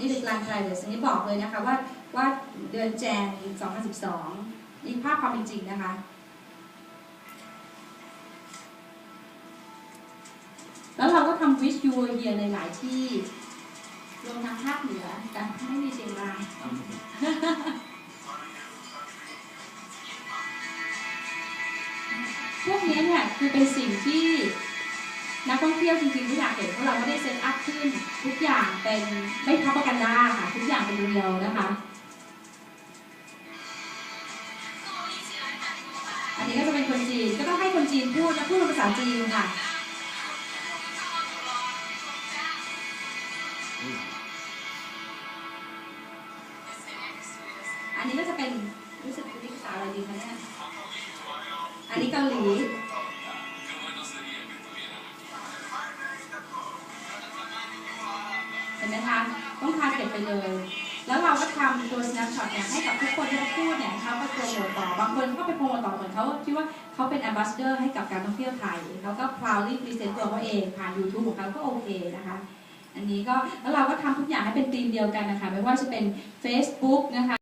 นี่เป็นกลางไทรเดสนี้บอกเลยนะคะว่าว่าเดือนแจน2012นี่ภาพความเป็นจริงนะคะแล้วเราก็ทำ Wish You Were Here ในหลายที่รวมทั้งภาคเหนือแต่ไม่มีเชียงรายพวกนี้เนี่ยคือเป็นสิ่งที่นักท่องเที่ยวจริงๆที่อยากเห็นเพราะเราไม่ได้เซตอัพขึ้น เป็นไม่พับประกันดาค่ะ ทุกอย่างเป็นเรียวนะคะ อันนี้ก็จะเป็นคนจีนก็ต้องให้คนจีนพูดและพูดภาษาจีนค่ะอันนี้ก็จะเป็นรู้สึกเป็นภาษาอะไรดีคะเนี่ยอันนี้เกาหลี เห็นไหมคะ ต้องทาเก็บไปเลย แล้วเราก็ทำตัว snapshot เนี่ยให้กับทุกคนที่เขาพูดเนี่ยเขาไปโปรโมตต่อ บางคนก็ไปโปรโมตต่อเหมือนเขาคิดว่าเขาเป็น ambassador ให้กับการท่องเที่ยวไทยเขาก็ proudly present ตัวเขาเองผ่าน YouTube ของเขาก็โอเคนะคะอันนี้ก็แล้วเราก็ทำทุกอย่างให้เป็นธีมเดียวกันนะคะ ไม่ว่าจะเป็น Facebook นะคะ